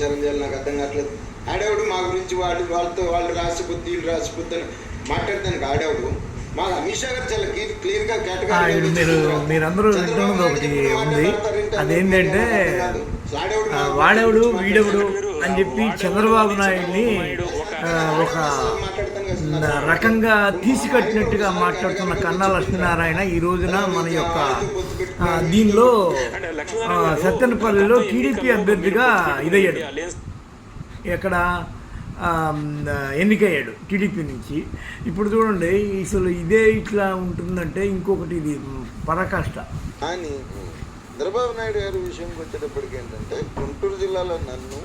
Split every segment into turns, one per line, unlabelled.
ప్రచారం చేయాలి నాకు అర్థం కావట్లేదు. ఆడేవాడు మా గురించి వాళ్ళు వాళ్ళతో వాళ్ళు రాసిపోద్ది వీళ్ళు రాసిపోద్ది అని మాట్లాడతానికి ఆడేవాడు. మా అమిత్ షా గారు చాలా
క్లియర్గా ఇది మీరు మీరందరూ వింటున్నది ఒకటి ఉంది. అదేంటంటే వాడెవడు వీడెవడు అని చెప్పి చంద్రబాబు నాయుడిని ఒక రకంగా తీసికట్టినట్టుగా మాట్లాడుతున్న కన్నా లక్ష్మీనారాయణ ఈ రోజున మన యొక్క దీనిలో ఆ, సత్తెనపల్లిలో టీడీపీ అభ్యర్థిగా ఇదయ్యాడు. ఎక్కడ ఎన్నికయ్యాడు టీడీపీ నుంచి. ఇప్పుడు చూడండి అసలు ఇదే ఇట్లా ఉంటుందంటే ఇంకొకటి ఇది పరాకాష్ట.
కానీ చంద్రబాబు నాయుడు గారి విషయంకి వచ్చేటప్పటికి ఏంటంటే గుంటూరు జిల్లాలో నన్ను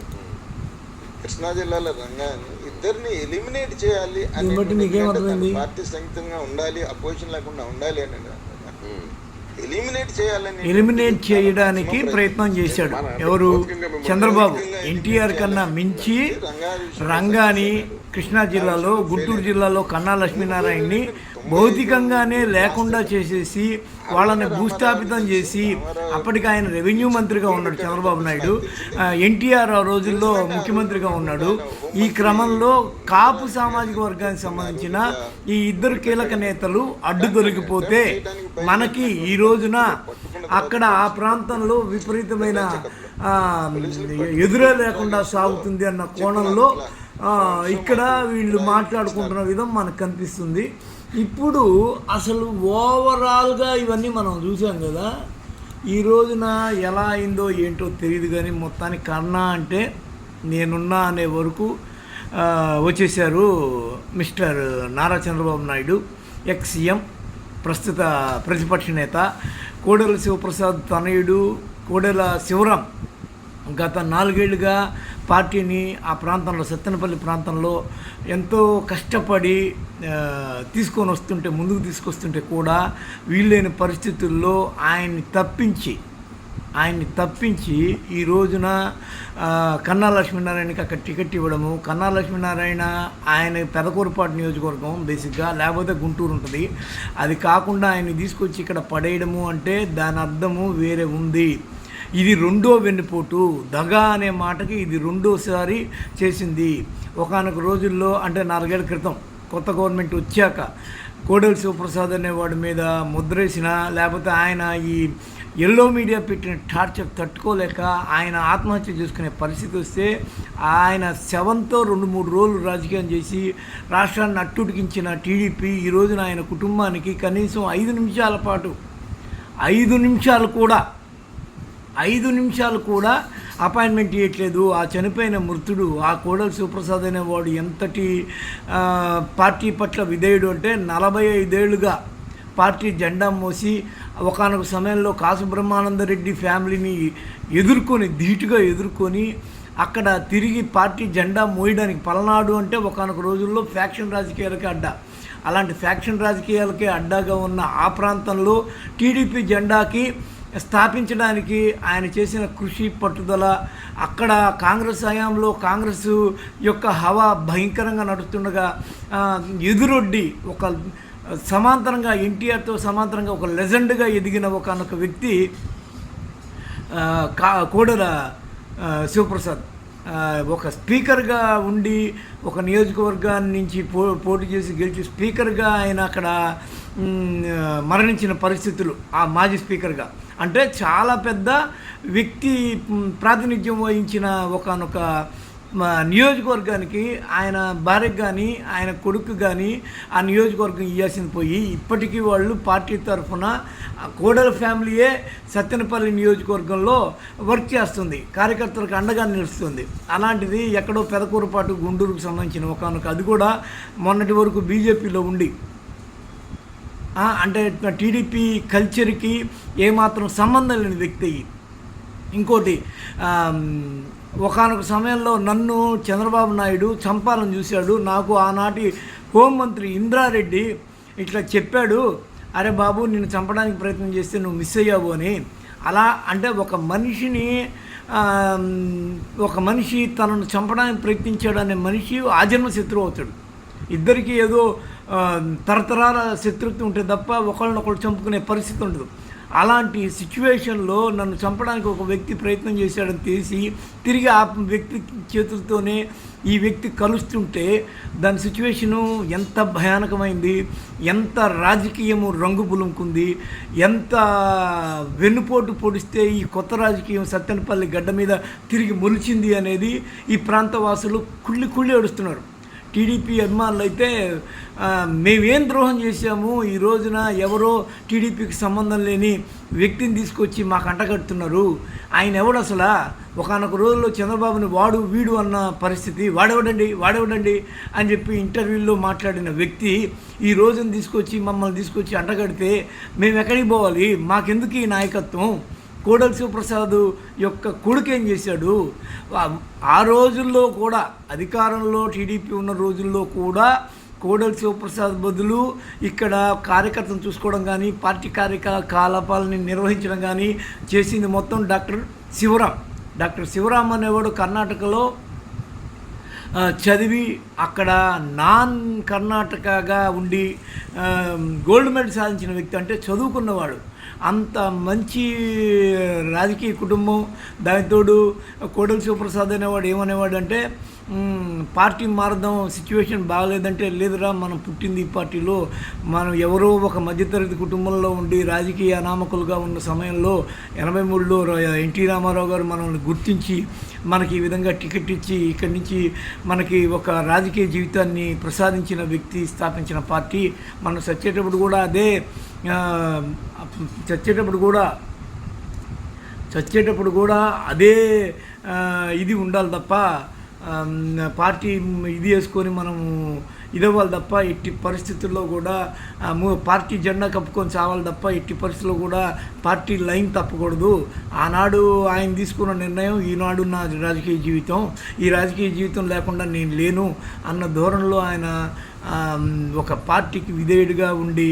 కృష్ణా జిల్లాలో రంగాన్ని ఇద్దరిని ఎలిమినేట్ చేయాలి అని? పార్టీ సంయుక్తంగా ఉండాలి అపోజిషన్ లేకుండా ఉండాలి అని ఎలిమినేట్ చేయాలని
ఎలిమినేట్ చేయడానికి ప్రయత్నం చేశాడు. ఎవరు? చంద్రబాబు. ఎన్టీఆర్ కన్నా మించి రంగాని కృష్ణా జిల్లాలో గుంటూరు జిల్లాలో కన్నా లక్ష్మీనారాయణని భౌతికంగానే లేకుండా చేసేసి వాళ్ళని భూస్థాపితం చేసి అప్పటికి ఆయన రెవెన్యూ మంత్రిగా ఉన్నాడు చంద్రబాబు నాయుడు. ఎన్టీఆర్ ఆ రోజుల్లో ముఖ్యమంత్రిగా ఉన్నాడు. ఈ క్రమంలో కాపు సామాజిక వర్గానికి సంబంధించిన ఈ ఇద్దరు కీలక నేతలు అడ్డు దొరికిపోతే మనకి ఈ రోజున అక్కడ ఆ ప్రాంతంలో విపరీతమైన ఎదురే లేకుండా సాగుతుంది అన్న కోణంలో ఇక్కడ వీళ్ళు మాట్లాడుకుంటున్న విధం మనకు కనిపిస్తుంది. ఇప్పుడు అసలు ఓవరాల్గా ఇవన్నీ మనం చూసాం కదా ఈ రోజున ఎలా అయిందో ఏంటో తెలియదు కానీ మొత్తానికి కన్నా అంటే నేనున్నా అనే వరకు వచ్చేసారు mister Nara Chandrababu Naidu ex CM ప్రస్తుత ప్రతిపక్ష నేత కోడెల శివప్రసాద్ తనయుడు కోడెల శివరాం గత నాలుగేళ్ళుగా పార్టీని ఆ ప్రాంతంలో సత్తెనపల్లి ప్రాంతంలో ఎంతో కష్టపడి తీసుకొని వస్తుంటే ముందుకు తీసుకొస్తుంటే కూడా వీళ్ళైన పరిస్థితుల్లో ఆయన్ని తప్పించి ఆయన్ని తప్పించి ఈ రోజున కన్నా లక్ష్మీనారాయణకి అక్కడ టికెట్ ఇవ్వడము కన్నా లక్ష్మీనారాయణ ఆయన పెదకూరుపాటు నియోజకవర్గం బేసిక్గా లేకపోతే గుంటూరు ఉంటుంది. అది కాకుండా ఆయన్ని తీసుకొచ్చి ఇక్కడ పడేయడము అంటే దాని అర్థము వేరే ఉంది. ఇది రెండో వెన్నుపోటు. దగ అనే మాటకి ఇది రెండోసారి చేసింది. ఒకనొక రోజుల్లో అంటే నాలుగేళ్ళ క్రితం కొత్త గవర్నమెంట్ వచ్చాక కోడెల శివప్రసాద్ అనేవాడి మీద ముద్రేసిన లేకపోతే ఆయన ఈ ఎల్లో మీడియా పెట్టిన టార్చర్ తట్టుకోలేక ఆయన ఆత్మహత్య చేసుకునే పరిస్థితి వస్తే ఆయన శవంతో రెండు మూడు రోజులు రాజకీయం చేసి రాష్ట్రాన్ని అట్టుడికించిన టీడీపీ ఈ రోజున ఆయన కుటుంబానికి కనీసం ఐదు నిమిషాల పాటు ఐదు నిమిషాలు కూడా ఐదు నిమిషాలు కూడా అపాయింట్మెంట్ ఇవ్వట్లేదు ఆ చనిపోయిన మృతుడు ఆ కోడల శివప్రసాద్ అనేవాడు ఎంతటి పార్టీ పట్ల విధేయుడు అంటే నలభై ఐదేళ్ళుగా పార్టీ జెండా మోసి ఒకనొక సమయంలో కాసు బ్రహ్మానందరెడ్డి ఫ్యామిలీని ఎదుర్కొని ధీటుగా ఎదుర్కొని అక్కడ తిరిగి పార్టీ జెండా మోయడానికి పలనాడు అంటే ఒకనొక రోజుల్లో ఫ్యాక్షన్ రాజకీయాలకి అడ్డా. అలాంటి ఫ్యాక్షన్ రాజకీయాలకే అడ్డాగా ఉన్న ఆ ప్రాంతంలో టీడీపీ జెండాకి స్థాపించడానికి ఆయన చేసిన కృషి పట్టుదల అక్కడ కాంగ్రెస్ హయాంలో కాంగ్రెస్ యొక్క హవా భయంకరంగా నడుస్తుండగా ఎదురొడ్డి ఒక సమాంతరంగా ఎన్టీఆర్తో సమాంతరంగా ఒక లెజెండ్గా ఎదిగిన ఒకనొక వ్యక్తి కా కోడెల శివప్రసాద్. ఒక స్పీకర్గా ఉండి ఒక నియోజకవర్గాన్ని నుంచి పో పోటీ చేసి గెలిచి స్పీకర్గా ఆయన అక్కడ మరణించిన పరిస్థితులు ఆ మాజీ స్పీకర్గా. అంటే చాలా పెద్ద వ్యక్తి ప్రాతినిధ్యం వహించిన ఒకనొక నియోజకవర్గానికి ఆయన భార్యకు కానీ ఆయన కొడుకు కానీ ఆ నియోజకవర్గం ఇవ్వాల్సింది పోయి ఇప్పటికీ వాళ్ళు పార్టీ తరఫున కోడల ఫ్యామిలీయే సత్తెనపల్లి నియోజకవర్గంలో వర్క్ చేస్తుంది కార్యకర్తలకు అండగా నిలుస్తుంది. అలాంటిది ఎక్కడో పెదకూరపాటు గుంటూరుకు సంబంధించిన ఒకనొక అది కూడా మొన్నటి వరకు బీజేపీలో ఉండి. అంటే టీడీపీ కల్చర్కి ఏమాత్రం సంబంధం లేని వ్యక్తి. ఇంకోటి ఒకనొక సమయంలో నన్ను చంద్రబాబు నాయుడు చంపాలని చూశాడు. నాకు ఆనాటి హోంమంత్రి ఇంద్రారెడ్డి ఇట్లా చెప్పాడు అరే బాబు నేను చంపడానికి ప్రయత్నం చేస్తే నువ్వు మిస్ అయ్యావు అని. అలా అంటే ఒక మనిషిని ఒక మనిషి తనను చంపడానికి ప్రయత్నించాడు అనే మనిషి ఆజన్మ శత్రువు అవుతాడు. ఇద్దరికీ ఏదో తరతరాల శత్రుత్వం ఉంటే తప్ప ఒకళ్ళనొకళ్ళు చంపుకునే పరిస్థితి ఉండదు. అలాంటి సిచ్యువేషన్లో నన్ను చంపడానికి ఒక వ్యక్తి ప్రయత్నం చేశాడని తెలిసి తిరిగి ఆ వ్యక్తి చేతులతోనే ఈ వ్యక్తి కలుస్తుంటే దాని సిచ్యువేషను ఎంత భయానకమైంది ఎంత రాజకీయము రంగు పులుముకుంది ఎంత వెన్నుపోటు పొడిస్తే ఈ కొత్త రాజకీయం సత్తెనపల్లి గడ్డ మీద తిరిగి మొలిచింది అనేది ఈ ప్రాంత వాసులు కుళ్ళి కుళ్ళి ఏడుస్తున్నారు. టీడీపీ అభిమానులు అయితే మేమేం ద్రోహం చేశాము ఈ రోజున ఎవరో టీడీపీకి సంబంధం లేని వ్యక్తిని తీసుకొచ్చి మాకు అంటగడుతున్నారు. ఆయన ఎవడు అసలు? ఒకనొక రోజుల్లో చంద్రబాబుని వాడు వీడు అన్న పరిస్థితి వాడెవడండి వాడెవడండి అని చెప్పి ఇంటర్వ్యూల్లో మాట్లాడిన వ్యక్తి ఈ రోజున తీసుకొచ్చి మమ్మల్ని తీసుకొచ్చి అంటగడితే మేము ఎక్కడికి పోవాలి? మాకెందుకు ఈ నాయకత్వం? కోడల శివప్రసాద్ యొక్క కొడుకు ఏం చేశాడు? ఆ- రోజుల్లో కూడా అధికారంలో టీడీపీ ఉన్న రోజుల్లో కూడా కోడల శివప్రసాద్ బదులు ఇక్కడ కార్యకర్తను చూసుకోవడం కానీ పార్టీ కార్యకలాపాలని నిర్వహించడం కానీ చేసింది మొత్తం డాక్టర్ శివరాం డాక్టర్ శివరాం అనేవాడు కర్ణాటకలో చదివి అక్కడ నాన్ కర్ణాటకగా ఉండి గోల్డ్ మెడల్ సాధించిన వ్యక్తి అంటే చదువుకున్నవాడు. అంత మంచి రాజకీయ కుటుంబం దానితోడు కోడల శివప్రసాద్ అనేవాడు ఏమనేవాడు అంటే పార్టీ మారదాం సిచ్యువేషన్ బాగలేదంటే లేదురా మనం పుట్టింది ఈ పార్టీలో. మనం ఎవరో ఒక మధ్యతరగతి కుటుంబంలో ఉండి రాజకీయ అనామకులుగా ఉన్న సమయంలో ఎనభై మూడులో ఎన్టీ రామారావు గారు మనల్ని గుర్తించి మనకి ఈ విధంగా టికెట్ ఇచ్చి ఇక్కడి నుంచి మనకి ఒక రాజకీయ జీవితాన్ని ప్రసాదించిన వ్యక్తి స్థాపించిన పార్టీ. మనం చచ్చేటప్పుడు కూడా అదే చచ్చేటప్పుడు కూడా చచ్చేటప్పుడు కూడా అదే ఇది ఉండాలి తప్ప పార్టీ ఇది వేసుకొని మనము ఇదవ్వాలి తప్ప ఎట్టి పరిస్థితుల్లో కూడా పార్టీ జెండా కప్పుకొని చావాలి తప్ప ఎట్టి పరిస్థితుల్లో కూడా పార్టీ లైన్ తప్పకూడదు. ఆనాడు ఆయన తీసుకున్న నిర్ణయం ఈనాడు నా రాజకీయ జీవితం. ఈ రాజకీయ జీవితం లేకుండా నేను లేను అన్న ధోరణిలో ఆయన ఒక పార్టీకి విధేయుడిగా ఉండి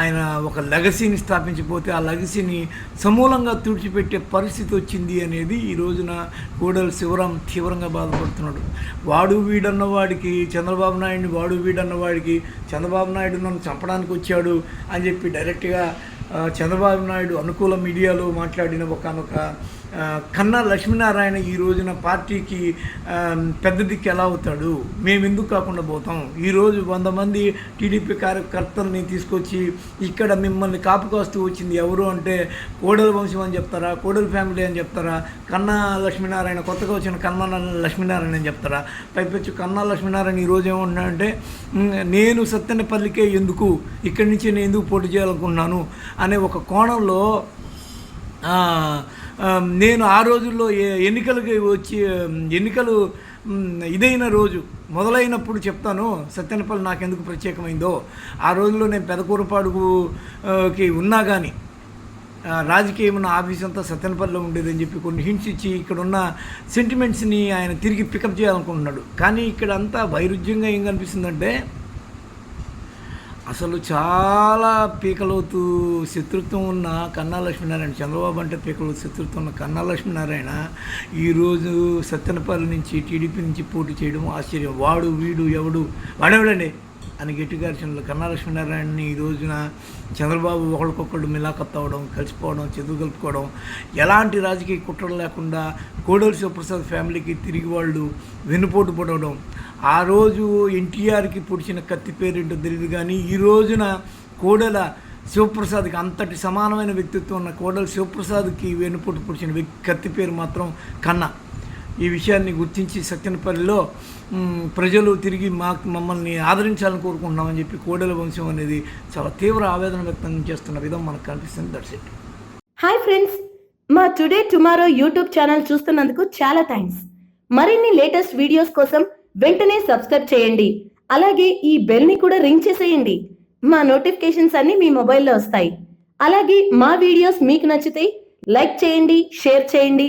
ఆయన ఒక లెగసీని స్థాపించిపోతే ఆ లెగసీని సమూలంగా తుడిచిపెట్టే పరిస్థితి వచ్చింది అనేది ఈ రోజున కోడల శివరాం తీవ్రంగా బాధపడుతున్నాడు. వాడు వీడన్న వాడికి చంద్రబాబు నాయుడిని వాడు వీడన్న వాడికి చంద్రబాబు నాయుడు నన్ను చంపడానికి వచ్చాడు అని చెప్పి డైరెక్ట్గా చంద్రబాబు నాయుడు అనుకూల మీడియాలో మాట్లాడిన ఒకనొక కన్నా లక్ష్మీనారాయణ ఈ రోజున పార్టీకి పెద్ద దిక్కు ఎలా అవుతాడు? మేము ఎందుకు కాకుండా పోతాం? ఈరోజు వంద మంది టీడీపీ కార్యకర్తల్ని తీసుకొచ్చి ఇక్కడ మిమ్మల్ని కాపుకొస్తూ వచ్చింది ఎవరు అంటే కోడల వంశం అని చెప్తారా? కోడల ఫ్యామిలీ అని చెప్తారా? కన్నా లక్ష్మీనారాయణ కొత్తగా వచ్చిన కన్నా లక్ష్మీనారాయణ అని చెప్తారా? పైపెచ్చు కన్నా లక్ష్మీనారాయణ ఈరోజు ఏమంటున్నాడంటే నేను సత్తెనపల్లికే ఎందుకు? ఇక్కడి నుంచి నేను ఎందుకు పోటీ చేయాలనుకున్నాను అనే ఒక కోణంలో నేను ఆ రోజుల్లో ఏ- ఎన్నికలకి వచ్చి ఎన్నికలు ఇదైన రోజు మొదలైనప్పుడు చెప్తాను. సత్యనపల్లి నాకెందుకు ప్రత్యేకమైందో? ఆ రోజుల్లో నేను పెదకూరపాడుకి ఉన్నా కానీ రాజకీయం ఉన్న ఆఫీస్ అంతా సత్యనపల్లిలో ఉండేదని చెప్పి కొన్ని హింట్స్ ఇచ్చి ఇక్కడ ఉన్న సెంటిమెంట్స్ని ఆయన తిరిగి పికప్ చేయాలనుకుంటున్నాడు. కానీ ఇక్కడ అంతా వైరుధ్యంగా ఏం కనిపిస్తుందంటే అసలు చాలా పీకలవుతూ శత్రుత్వం ఉన్న కన్నా లక్ష్మీనారాయణ చంద్రబాబు అంటే పీకలోతు శత్రుత్వం ఉన్న కన్నా లక్ష్మీనారాయణ ఈరోజు సత్తెనపల్లి నుంచి టీడీపీ నుంచి పోటీ చేయడం ఆశ్చర్యం. వాడు వీడు ఎవడు? వాడెవడండి? అని గట్టిగా అరిచిన కన్నా లక్ష్మీనారాయణని ఈ రోజున చంద్రబాబు ఒకరికొకళ్ళు మిలాఖత్ అవ్వడం కలిసిపోవడం చదువు కలుపుకోవడం ఎలాంటి రాజకీయ కుట్రలు లేకుండా కోడూరు శివప్రసాద్ ఫ్యామిలీకి తిరిగి వాళ్ళు వెన్నుపోటు పడవడం. ఆ రోజు ఎన్టీఆర్కి పొడిచిన కత్తి పేరేంటో తెలియదు కానీ ఈ రోజున కోడల శివప్రసాద్కి అంతటి సమానమైన వ్యక్తిత్వం ఉన్న కోడలు శివప్రసాద్కి వెన్నుపోటు పొడిచిన వ్యక్తి కత్తి పేరు మాత్రం కన్నా. ఈ విషయాన్ని గుర్తించి సత్యనపల్లిలో ప్రజలు తిరిగి మాకు మమ్మల్ని ఆదరించాలని కోరుకుంటున్నామని చెప్పి కోడెల వంశం అనేది చాలా తీవ్ర ఆవేదన వ్యక్తం చేస్తున్న విధం మనకు కనిపిస్తుంది. That's it.
హాయ్ ఫ్రెండ్స్ మా టుడే టుమారో యూట్యూబ్ ఛానల్ చూస్తున్నందుకు చాలా థ్యాంక్స్ మరిన్ని లేటెస్ట్ వీడియోస్ కోసం వెంటనే సబ్స్క్రైబ్ చేయండి. అలాగే ఈ బెల్ని కూడా రింగ్ చేసేయండి. మా నోటిఫికేషన్స్ అన్ని మీ మొబైల్లో వస్తాయి. అలాగే మా వీడియోస్ మీకు నచ్చితే లైక్ చేయండి షేర్ చేయండి.